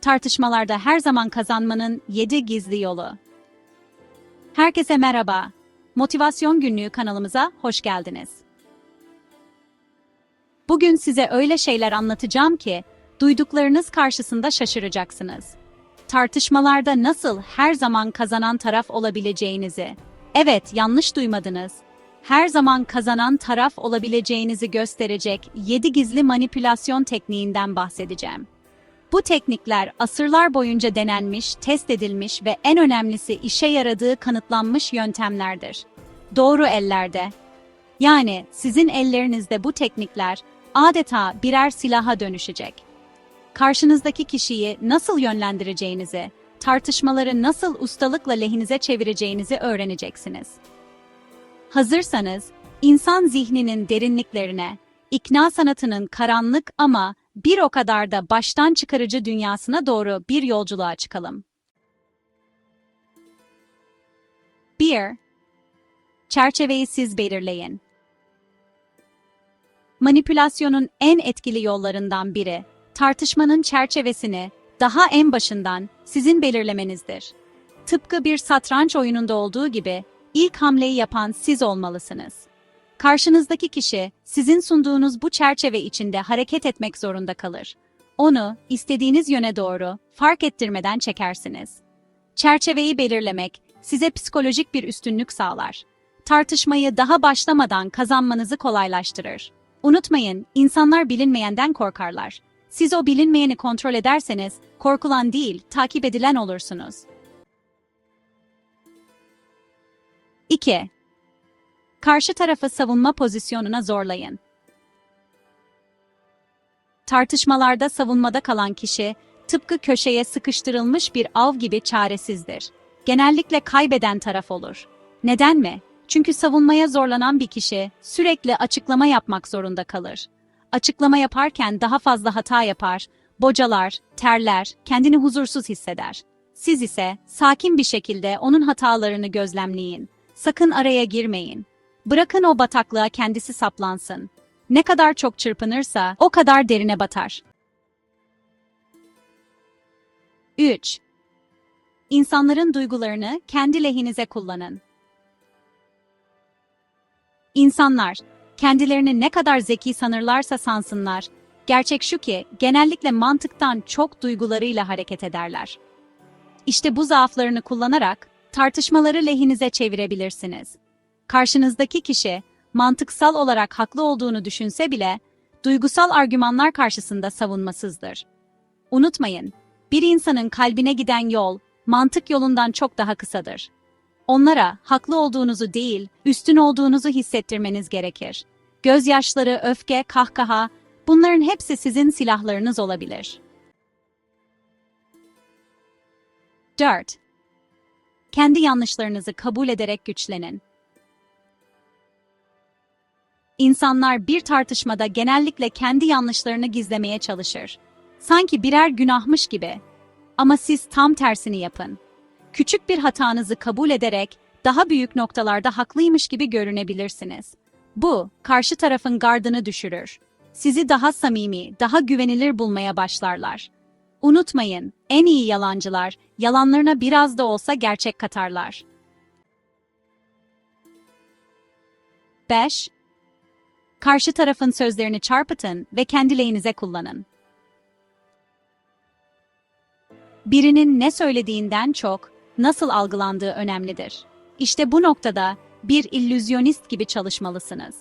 Tartışmalarda her zaman kazanmanın 7 gizli yolu. Herkese merhaba. Motivasyon Günlüğü kanalımıza hoş geldiniz. Bugün size öyle şeyler anlatacağım ki duyduklarınız karşısında şaşıracaksınız. Tartışmalarda nasıl her zaman kazanan taraf olabileceğinizi. Evet, yanlış duymadınız. Her zaman kazanan taraf olabileceğinizi gösterecek 7 gizli manipülasyon tekniğinden bahsedeceğim. Bu teknikler asırlar boyunca denenmiş, test edilmiş ve en önemlisi işe yaradığı kanıtlanmış yöntemlerdir. Doğru ellerde. Yani sizin ellerinizde bu teknikler adeta birer silaha dönüşecek. Karşınızdaki kişiyi nasıl yönlendireceğinizi, tartışmaları nasıl ustalıkla lehinize çevireceğinizi öğreneceksiniz. Hazırsanız, insan zihninin derinliklerine, ikna sanatının karanlık ama bir o kadar da baştan çıkarıcı dünyasına doğru bir yolculuğa çıkalım. 1. Çerçeveyi siz belirleyin. Manipülasyonun en etkili yollarından biri, tartışmanın çerçevesini daha en başından sizin belirlemenizdir. Tıpkı bir satranç oyununda olduğu gibi ilk hamleyi yapan siz olmalısınız. Karşınızdaki kişi sizin sunduğunuz bu çerçeve içinde hareket etmek zorunda kalır. Onu istediğiniz yöne doğru fark ettirmeden çekersiniz. Çerçeveyi belirlemek size psikolojik bir üstünlük sağlar. Tartışmayı daha başlamadan kazanmanızı kolaylaştırır. Unutmayın, insanlar bilinmeyenden korkarlar. Siz o bilinmeyeni kontrol ederseniz korkulan değil, takip edilen olursunuz. 2. Karşı tarafı savunma pozisyonuna zorlayın. Tartışmalarda savunmada kalan kişi, tıpkı köşeye sıkıştırılmış bir av gibi çaresizdir. Genellikle kaybeden taraf olur. Neden mi? Çünkü savunmaya zorlanan bir kişi sürekli açıklama yapmak zorunda kalır. Açıklama yaparken daha fazla hata yapar, bocalar, terler, kendini huzursuz hisseder. Siz ise sakin bir şekilde onun hatalarını gözlemleyin. Sakın araya girmeyin. Bırakın o bataklığa kendisi saplansın. Ne kadar çok çırpınırsa o kadar derine batar. 3. İnsanların duygularını kendi lehinize kullanın. İnsanlar, kendilerini ne kadar zeki sanırlarsa sansınlar, gerçek şu ki genellikle mantıktan çok duygularıyla hareket ederler. İşte bu zaaflarını kullanarak tartışmaları lehinize çevirebilirsiniz. Karşınızdaki kişi mantıksal olarak haklı olduğunu düşünse bile duygusal argümanlar karşısında savunmasızdır. Unutmayın, bir insanın kalbine giden yol mantık yolundan çok daha kısadır. Onlara haklı olduğunuzu değil, üstün olduğunuzu hissettirmeniz gerekir. Gözyaşları, öfke, kahkaha, bunların hepsi sizin silahlarınız olabilir. 4. Kendi yanlışlarınızı kabul ederek güçlenin. İnsanlar bir tartışmada genellikle kendi yanlışlarını gizlemeye çalışır. Sanki birer günahmış gibi. Ama siz tam tersini yapın. Küçük bir hatanızı kabul ederek daha büyük noktalarda haklıymış gibi görünebilirsiniz. Bu, karşı tarafın gardını düşürür. Sizi daha samimi, daha güvenilir bulmaya başlarlar. Unutmayın, en iyi yalancılar, yalanlarına biraz da olsa gerçek katarlar. 5. Karşı tarafın sözlerini çarpıtın ve kendi lehinize kullanın. Birinin ne söylediğinden çok nasıl algılandığı önemlidir. İşte bu noktada bir illüzyonist gibi çalışmalısınız.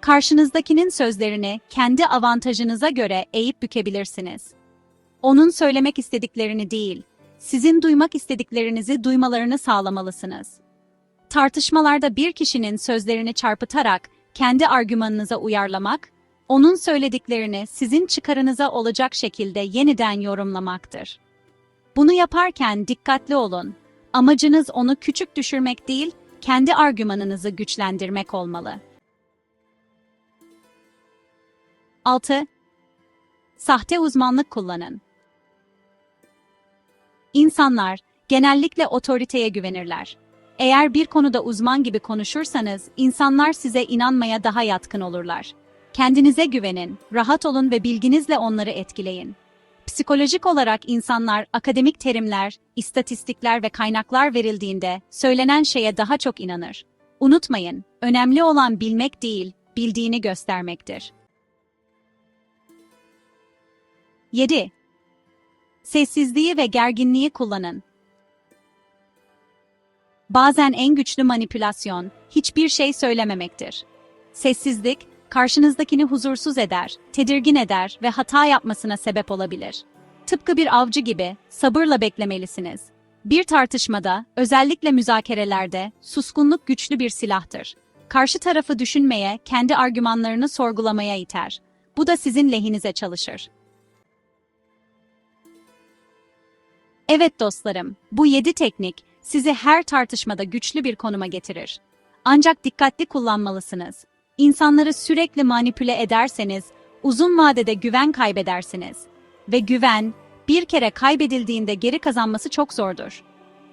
Karşınızdakinin sözlerini kendi avantajınıza göre eğip bükebilirsiniz. Onun söylemek istediklerini değil, sizin duymak istediklerinizi duymalarını sağlamalısınız. Tartışmalarda bir kişinin sözlerini çarpıtarak kendi argümanınıza uyarlamak, onun söylediklerini sizin çıkarınıza olacak şekilde yeniden yorumlamaktır. Bunu yaparken dikkatli olun. Amacınız onu küçük düşürmek değil, kendi argümanınızı güçlendirmek olmalı. 6. Sahte uzmanlık kullanın. İnsanlar genellikle otoriteye güvenirler. Eğer bir konuda uzman gibi konuşursanız, insanlar size inanmaya daha yatkın olurlar. Kendinize güvenin, rahat olun ve bilginizle onları etkileyin. Psikolojik olarak insanlar akademik terimler, istatistikler ve kaynaklar verildiğinde söylenen şeye daha çok inanır. Unutmayın, önemli olan bilmek değil, bildiğini göstermektir. 7. Sessizliği ve gerginliği kullanın. Bazen en güçlü manipülasyon, hiçbir şey söylememektir. Sessizlik, karşınızdakini huzursuz eder, tedirgin eder ve hata yapmasına sebep olabilir. Tıpkı bir avcı gibi sabırla beklemelisiniz. Bir tartışmada, özellikle müzakerelerde, suskunluk güçlü bir silahtır. Karşı tarafı düşünmeye, kendi argümanlarını sorgulamaya iter. Bu da sizin lehinize çalışır. Evet dostlarım, bu 7 teknik sizi her tartışmada güçlü bir konuma getirir. Ancak dikkatli kullanmalısınız. İnsanları sürekli manipüle ederseniz uzun vadede güven kaybedersiniz. Ve güven bir kere kaybedildiğinde geri kazanması çok zordur.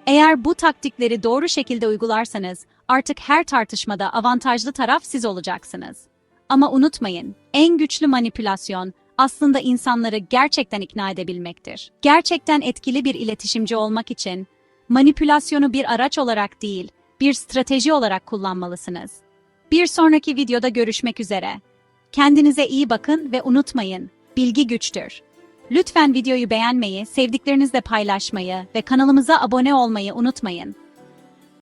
Eğer bu taktikleri doğru şekilde uygularsanız artık her tartışmada avantajlı taraf siz olacaksınız. Ama unutmayın, en güçlü manipülasyon aslında insanları gerçekten ikna edebilmektir. Gerçekten etkili bir iletişimci olmak için manipülasyonu bir araç olarak değil, bir strateji olarak kullanmalısınız. Bir sonraki videoda görüşmek üzere. Kendinize iyi bakın ve unutmayın, bilgi güçtür. Lütfen videoyu beğenmeyi, sevdiklerinizle paylaşmayı ve kanalımıza abone olmayı unutmayın.